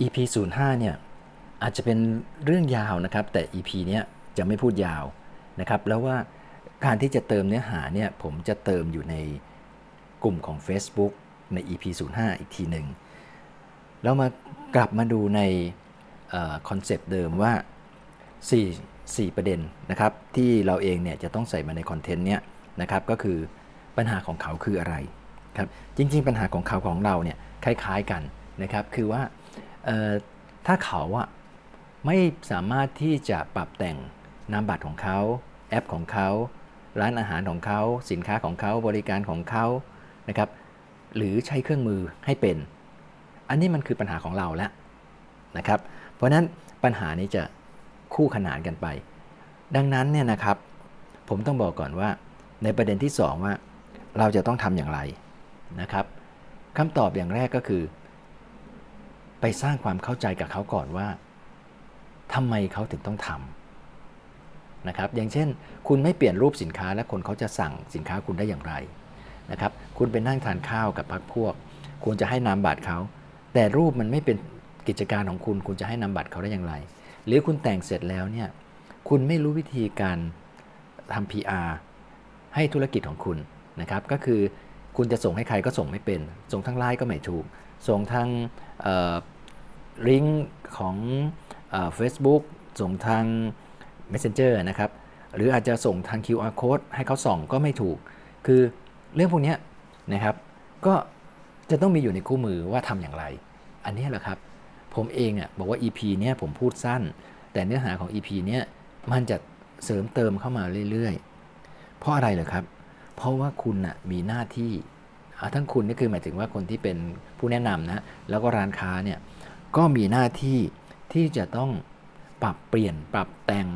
EP 05เนี่ยอาจจะเป็นเรื่องยาวนะครับ แต่ EP เนี้ยจะไม่พูดยาวนะครับ แล้วว่าการที่จะเติมเนื้อหาเนี่ยผมจะเติมอยู่ในกลุ่มของ Facebook ใน EP 05 อีกทีหนึ่งแล้วมากลับมาดูในคอนเซปต์เดิมว่า 4 4 ประเด็นนะครับที่เราเองเนี่ยจะต้องใส่มาในคอนเทนต์เนี้ยนะครับก็คือปัญหาของเขาคืออะไรครับจริงๆ ปัญหาของเขาของเราเนี่ยคล้ายๆกันนะครับคือว่า ถ้าเขาอะไม่สามารถที่จะปรับแต่งนามบัตรของเขา แอปของเขา ร้านอาหารของเขา สินค้าของเขาบริการของเขานะครับ หรือใช้เครื่องมือให้เป็น อันนี้มันคือปัญหาของเราแล้วนะครับ เพราะนั้นปัญหานี้จะคู่ขนานกันไป ดังนั้นเนี่ยนะครับ ผมต้องบอกก่อนว่า ในประเด็นที่ 2 ว่า เราจะต้องทำอย่างไรนะครับคำตอบอย่างแรกก็คือ ไปสร้างความเข้าใจกับเขาก่อนว่าทำไมเขาถึงต้องทำนะครับ อย่างเช่น คุณไม่เปลี่ยนรูปสินค้าและคนเขาจะสั่งสินค้าคุณได้อย่างไรนะครับ คุณไปนั่งทานข้าวกับพักพวกควรจะให้นามบัตรเขา แต่รูปมันไม่เป็นกิจการของคุณ คุณจะให้นามบัตรเขาได้อย่างไร หรือคุณแต่งเสร็จแล้วเนี่ย คุณไม่รู้วิธีการทำ PR ให้ธุรกิจของคุณนะครับ ก็คือคุณจะส่งให้ใครก็ส่งไม่เป็น ส่งทางไลน์ก็ไม่ถูก ส่งทางลิงก์ของเฟซบุ๊กส่งทาง Messenger นะครับ หรืออาจจะส่งทาง QR code ให้เขาส่องก็ไม่ถูก คือเรื่องพวกนี้นะครับ ก็จะต้องมีอยู่ในคู่มือว่าทำอย่างไร อันนี้แหละครับ ผมเองอะบอกว่า EP เนี้ยผมพูดสั้น แต่เนื้อหาของ EP เนี้ยมันจะเสริมเติมเข้ามาเรื่อยๆ เพราะอะไรเหรอครับ เพราะว่าคุณน่ะมีหน้าที่ ทั้งคุณนี่คือหมายถึงว่าคนที่เป็นผู้แนะนำนะแล้วก็ร้านค้าเนี่ยก็มีหน้าที่ที่จะต้องปรับเปลี่ยนปรับแต่ง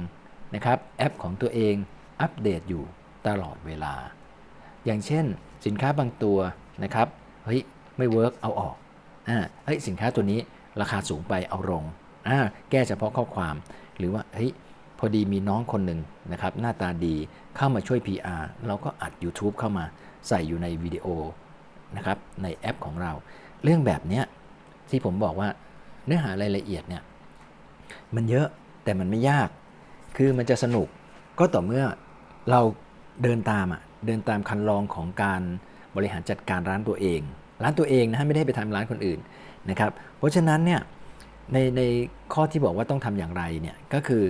นะครับแอปของตัวเองอัปเดตอยู่ตลอดเวลา อย่างเช่น สินค้าบางตัวนะครับเฮ้ยไม่เวิร์กเอาออกอ่าเฮ้ยสินค้าตัวนี้ราคาสูงไปเอาลงอ่าแก้เฉพาะข้อความหรือว่าเฮ้ยพอดีมีน้องคนหนึ่งนะครับหน้าตาดีเข้ามาช่วย PR เราก็อัด YouTube เข้ามาใส่อยู่ในวิดีโอ นะครับในแอปของเรา เรื่องแบบนี้ที่ผมบอกว่าเนื้อหารายละเอียดเนี่ยมันเยอะแต่มันไม่ยาก คือมันจะสนุกก็ต่อเมื่อเราเดินตามอะเดินตามคันลองของการบริหารจัดการร้านตัวเอง ร้านตัวเองนะฮะไม่ได้ไปทำร้านคนอื่นนะครับ เพราะฉะนั้นเนี่ยในในข้อที่บอกว่าต้องทำอย่างไรเนี่ยก็คือ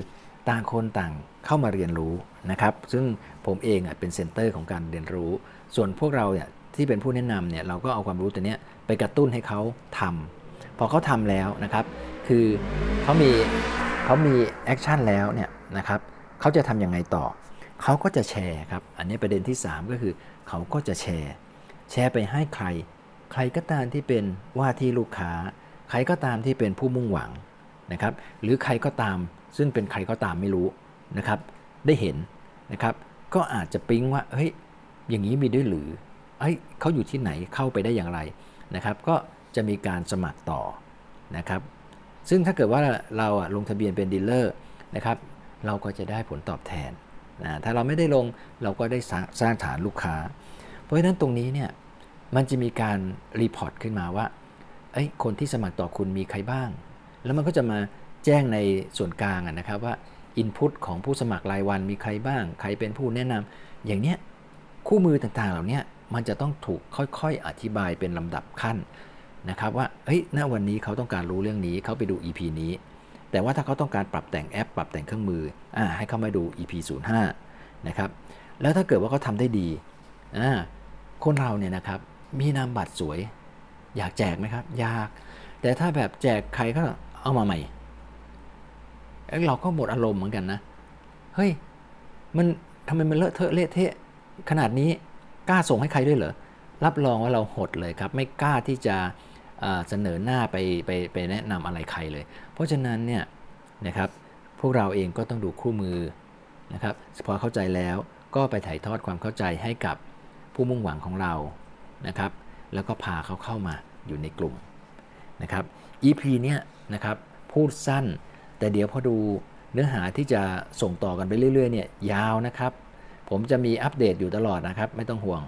ต่างคนต่างเข้ามาเรียนรู้นะครับ ซึ่งผมเองอะเป็นเซ็นเตอร์ของการเรียนรู้ ส่วนพวกเราเนี่ย ที่เป็นผู้แนะนำเนี่ยเราก็เอาความรู้ตัวเนี้ยไปกระตุ้นให้เขาทำพอเขาทำแล้วนะครับ คือเขามีเขามีแอคชั่นแล้วเนี่ยนะครับเขาจะทำยังไงต่อ เขาก็จะแชร์ครับ อันนี้ประเด็นที่ 3 ก็คือเขาก็จะแชร์ แชร์ไปให้ใคร ใครก็ตามที่เป็นว่าที่ลูกค้า ใครก็ตามที่เป็นผู้มุ่งหวังนะครับ หรือใครก็ตาม ซึ่งเป็นใครก็ตามไม่รู้นะครับ ได้เห็นนะครับ ก็อาจจะปิ๊งว่า เฮ้ย อย่างนี้มีด้วยหรือ เฮ้ยเขาอยู่ที่ไหนเข้าไปได้อย่างไรนะครับก็จะมีการสมัครต่อนะครับซึ่งถ้าเกิดว่าเราลงทะเบียนเป็นดีลเลอร์นะครับเราก็จะได้ผลตอบแทนนะถ้าเราไม่ได้ลงเราก็ได้สร้างฐานลูกค้า เพราะฉะนั้นตรงนี้เนี่ยมันจะมีการรีพอร์ตขึ้นมาว่าเอ้ยคนที่สมัครต่อคุณมีใครบ้าง แล้วมันก็จะมาแจ้งในส่วนกลางนะครับว่าอินพุตของผู้สมัครรายวันมีใครบ้าง ใครเป็นผู้แนะนำอย่างเนี้ยคู่มือต่างๆเหล่านี้ มันจะต้องถูกค่อยๆ อธิบายเป็นลำดับขั้นนะครับว่าเฮ้ยณวันนี้เขาต้องการรู้เรื่องนี้เขาไปดู EP นี้ แต่ว่าถ้าเขาต้องการปรับแต่งแอป ปรับแต่งเครื่องมืออ่าให้เขามาดู EP 05นะครับแล้วถ้าเกิดว่าเขาทำได้ดีอ่าคนเราเนี่ยนะครับมีนามบัตรสวย อยากแจกไหมครับอยาก แต่ถ้าแบบแจกใครก็เอามาใหม่เราก็หมดอารมณ์เหมือนกันนะ เฮ้ย มันทำไมมันเลอะเทอะเละเทะขนาดนี้ กล้าส่งให้ใครด้วยเหรอ รับรองว่าเราหดเลยครับ ไม่กล้าที่จะเสนอหน้าไปไปไปแนะนำอะไรใครเลย เพราะฉะนั้นเนี่ยนะครับพวกเราเองก็ต้องดูคู่มือนะครับพอเข้าใจแล้วก็ไปถ่ายทอดความเข้าใจให้กับผู้มุ่งหวังของเรานะครับ แล้วก็พาเขาเข้ามาอยู่ในกลุ่มนะครับ EP เนี้ยนะครับพูดสั้น แต่เดี๋ยวพอดูเนื้อหาที่จะส่งต่อกันไปเรื่อยๆเนี่ยยาวนะครับ ผมจะมีอัปเดตอยู่ตลอดนะครับ ไม่ต้องห่วง